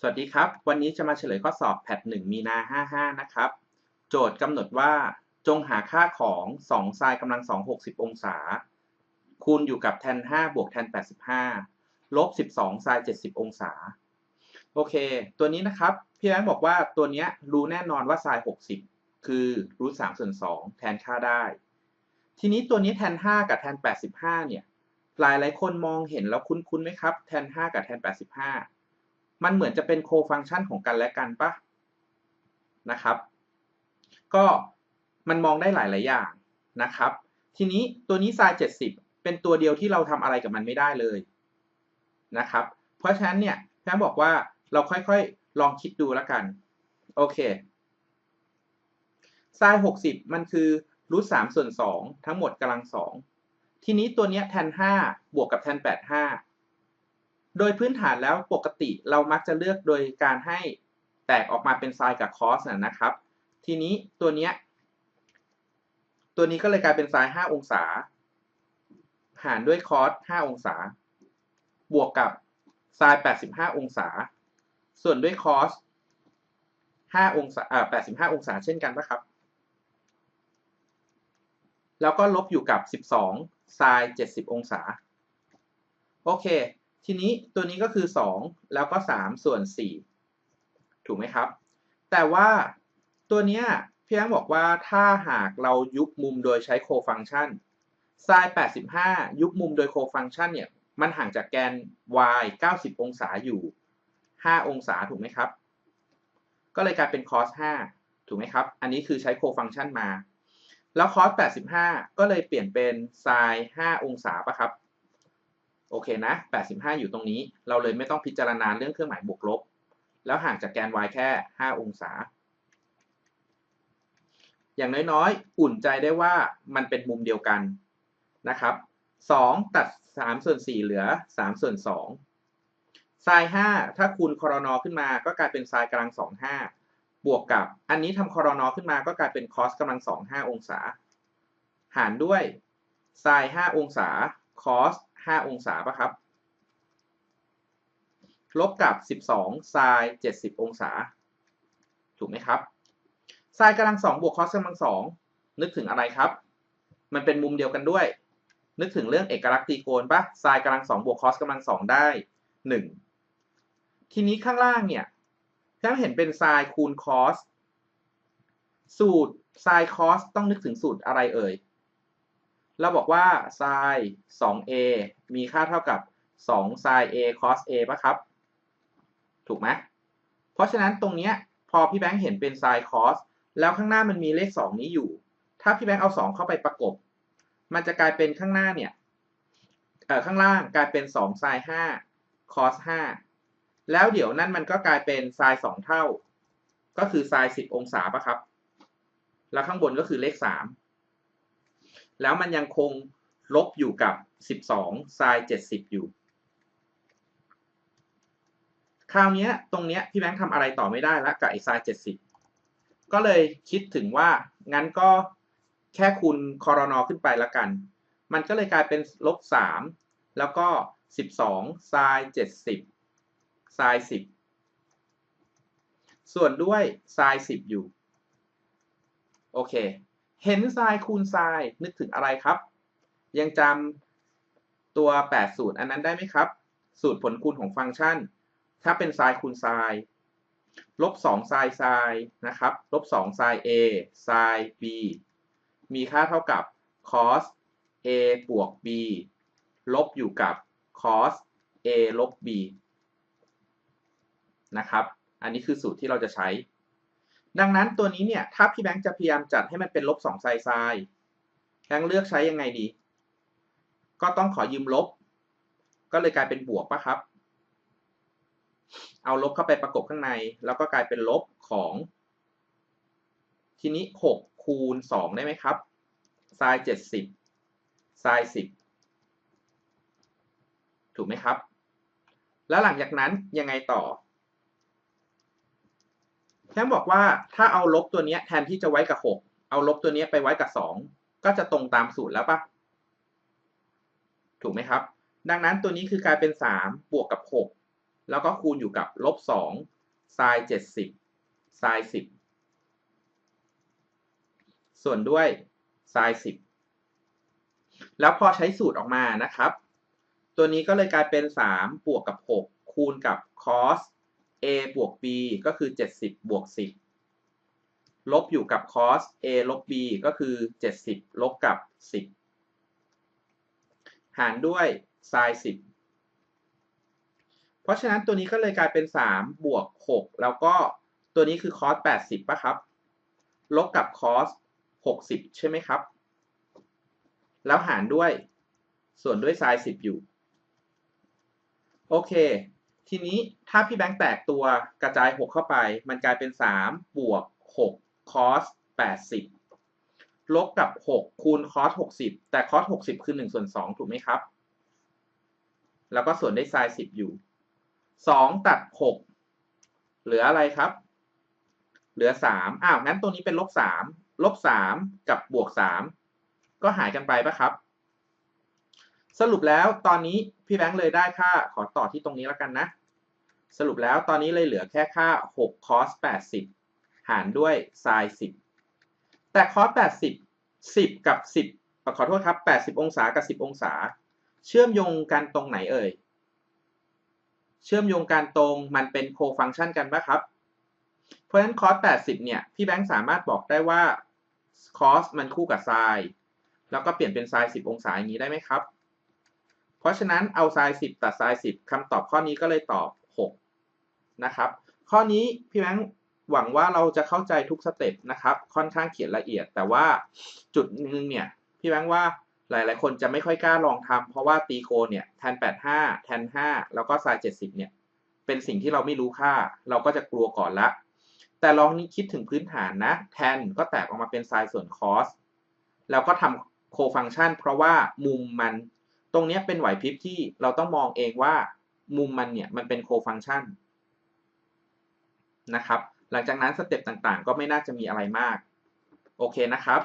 สวัสดีครับ วันนี้จะมาเฉลยข้อสอบแพท1มีนา 55 นะครับ โจทย์กำหนดว่าจงหาค่าของ2ไซน์กำลัง 2 60 องศา คูณอยู่กับแทน 5 บวกแทน 85 ลบ 12ไซน์70 องศา โอเค ตัวนี้นะครับ พี่แบงค์บอกว่าตัวนี้รู้แน่นอนว่าไซน์ 60 คือรูท3ส่วน 2 แทนค่าได้ ทีนี้ตัวนี้แทน 5 กับแทน 85 เนี่ย หลายหลายคนมองเห็นแล้วคุ้นๆไหมครับ แทน 5 กับแทน 85 มันเหมือนจะเป็นโคฟังชันของกันและกันปะนะครับ ก็มันมองได้หลายหลายอย่างนะครับ ทีนี้ตัวนี้ sin 70 เป็นตัวเดียวที่เราทำอะไรกับมันไม่ได้เลยนะครับ เพราะฉะนั้นเนี่ยแพมบอกว่าเราค่อย ๆ ลองคิดดูแล้วกัน โอเค sin 60 มันคือรูท3ส่วน2ทั้งหมดกำลัง2ทีนี้ตัวนี้แทน5บวกกับแทน85 โดยพื้นฐานแล้วปกติเรามักจะเลือกโดยการให้แตกออกมาเป็นไซน์กับคอสนะครับ ทีนี้ตัวนี้ตัวนี้ก็เลยกลายเป็นไซน์5องศา หารด้วยคอส5องศา บวกกับไซน์85 องศา ส่วนด้วยคอส5องศาอ่า85 องศาเช่นกันนะครับ แล้วก็ลบอยู่กับ 12ไซน์70 องศา โอเค ทีนี้ตัวนี้ก็คือ 2 แล้วก็ 3 ส่วน 4 ถูกไหมครับ แต่ว่าตัวเนี้ยพี่แอ้งบอกว่าถ้าหากเรายุบมุมโดยใช้โคฟังชัน sin 85 ยุบมุมโดยโคฟังชันเนี่ยมันห่างจากแกน y 90 องศาอยู่ 5 องศาถูกไหมครับ ก็เลยกลายเป็น cos 5 ถูกไหมครับ อันนี้คือใช้โคฟังชันมา แล้ว cos 85 ก็เลยเปลี่ยนเป็น sin 5 องศาปะครับ โอเคนะ 85 อยู่ตรงนี้ เราเลยไม่ต้องพิจารณาเรื่องเครื่องหมายบวกลบ แล้วห่างจากแกน y แค่ 5 องศา อย่างน้อยๆ อุ่นใจได้ว่ามันเป็นมุมเดียวกันนะครับ 2 ตัด 3 ส่วน 4 เหลือ 3 ส่วน2ไซน์5ถ้าคูณคอรนอขึ้นมาก็กลายเป็นไซน์กำลัง 2 5 บวกกับ อันนี้ทำคอรนอขึ้นมาก็กลายเป็นคอสกำลัง 2 5 องศา หารด้วยไซน์5องศาคอส 5 องศาปะครับ ลบกับ 12ไซน์70 องศา ถูกไหมครับไซน์กำลัง 2 บวกคอสกำลัง 2 นึกถึงอะไรครับ มันเป็นมุมเดียวกันด้วย นึกถึงเรื่องเอกลักษณ์ตรีโกณปะไซน์กำลัง 2 บวกคอสกำลัง 2 ได้ 1 ทีนี้ข้างล่างเนี่ยถ้าเห็นเป็นไซน์คูณคอส สูตรไซน์คอสต้องนึกถึงสูตรอะไรเอ่ย เราบอกว่า sin 2a มีค่าเท่ากับ 2 sin a cos a ป่ะครับ ถูกไหมเพราะฉะนั้นตรงนี้พอพี่แบงค์เห็นเป็น sin cos แล้วข้างหน้ามันมีเลข 2 นี้อยู่ ถ้าพี่แบงค์เอา 2 เข้าไปประกบ มันจะกลายเป็นข้างหน้าเนี่ยเอ่อข้างล่างกลายเป็น 2 sin 5 cos 5 แล้วเดี๋ยวนั่นมันก็กลายเป็น sin 2 เท่า ก็คือ sin 10 องศาป่ะครับ แล้วข้างบนก็คือเลข 3 แล้วมันยังคงลบอยู่กับ 12 ไซน์70 อยู่ คราวนี้ตรงนี้พี่แบงค์ทำอะไรต่อไม่ได้แล้วกับไอไซน์70 ก็เลยคิดถึงว่างั้นก็แค่คูณคอรนอขึ้นไปแล้วกัน มันก็เลยกลายเป็นลบ 3 แล้วก็ 12 ไซน์70 ไซน์10 ส่วนด้วยไซน์10 อยู่ โอเค เห็นไซน์คูณไซน์นึกถึงอะไรครับ ยังจำตัว 8 สูตรอันนั้นได้ไหมครับ สูตรผลคูณของฟังก์ชัน ถ้าเป็นไซน์คูณไซน์ลบ2ไซน์ไซน์นะครับลบ2ไซน์ a ไซน์ b มีค่าเท่ากับ cos a บวก b ลบอยู่กับ cos a ลบ b นะครับ อันนี้คือสูตรที่เราจะใช้ ดังนั้นตัวนี้เนี่ยถ้าพี่แบงค์จะพยายามจัดให้มันเป็นลบสองไซไซแบงค์เลือกใช้ยังไงดี ก็ต้องขอยืมลบ ก็เลยกลายเป็นบวกปะครับ เอาลบเข้าไปประกบข้างใน แล้วก็กลายเป็นลบของ ทีนี้หกคูณสองได้ไหมครับไซเจ็ดสิบไซสิบถูกไหมครับ แล้วหลังจากนั้นยังไงต่อ แค่บอกว่าถ้าเอาลบตัวนี้แทนที่จะไว้กับหกเอาลบตัวนี้ไปไว้กับสองก็จะตรงตามสูตรแล้วปะถูกไหมครับ ดังนั้นตัวนี้คือกลายเป็นสามบวกกับหกแล้วก็คูณอยู่กับลบสองไซน์เจ็ดสิบไซน์สิบส่วนด้วยไซน์สิบแล้วพอใช้สูตรออกมานะครับ ตัวนี้ก็เลยกลายเป็น 3 บวกกับ 6 คูณกับ cos a บวก b ก็คือ 70 บวก 10 ลบอยู่กับ cos a ลบ b ก็คือ 70 ลบกับ 10 หารด้วย sin 10 เพราะฉะนั้นตัวนี้ก็เลยกลายเป็น 3 บวก 6 แล้วก็ตัวนี้คือ cos 80ป่ะครับ ลบกับ cos 60 ใช่ไหมครับ แล้วหารด้วยส่วนด้วย sin 10 อยู่ โอเค ทีนี้ถ้าพี่แบงค์แตกตัวกระจาย 6 เข้าไป มันกลายเป็น 3 บวก 6 cos 80 ลบกับ 6 คูณ cos 60 แต่ cos 60 คือ 1 ส่วน 2 ถูกไหมครับ แล้วก็ส่วนได้ sin 10 อยู่ 2 ตัด 6 เหลืออะไรครับ เหลือ 3 อ้าว งั้นตัวนี้เป็นลบ 3 ลบ 3 กับบวก 3 ก็หายกันไปปะครับ สรุปแล้วตอนนี้พี่แบงค์เลยได้ค่าขอต่อที่ตรงนี้แล้วกันนะ สรุปแล้วตอนนี้เลยเหลือแค่ค่า 6 cos 80 หารด้วย sin 10 แต่ cos 80 10 กับ 10 ขอโทษครับ 80 องศากับ 10 องศา เชื่อมโยงกันตรงไหนเอ่ย เชื่อมโยงกันตรงมันเป็นโคฟังชันกันปะครับ เพราะฉะนั้น cos 80 เนี่ย พี่แบงค์สามารถบอกได้ว่า cos มันคู่กับ sin แล้วก็เปลี่ยนเป็น sin 10 องศาอย่างนี้ได้ไหมครับ เพราะฉะนั้นเอา sin 10 ตัด sin 10คำตอบข้อนี้ก็เลยตอบ 6 นะครับ ข้อนี้พี่แบงค์หวังว่าเราจะเข้าใจทุกสเต็ปนะครับ ค่อนข้างเขียนละเอียด แต่ว่าจุดนึงเนี่ย พี่แบงค์ว่าหลาย ๆ คนจะไม่ค่อยกล้าลองทำเพราะว่าตีโกเนี่ยแทน 85 แทน 5 แล้วก็ sin 70 เนี่ย เป็นสิ่งที่เราไม่รู้ค่า เราก็จะกลัวก่อนละ แต่ลองนี้คิดถึงพื้นฐานนะ แทนก็แตกออกมาเป็น sin ส่วน cos แล้วก็ทำโคฟังชันเพราะว่ามุมมัน ตรงนี้เป็นไหวพริบที่เราต้องมองเองว่ามุมมันเนี่ยมันเป็นโคฟังชันนะครับ หลังจากนั้นสเต็ปต่างๆ ก็ไม่น่าจะมีอะไรมาก โอเคนะครับ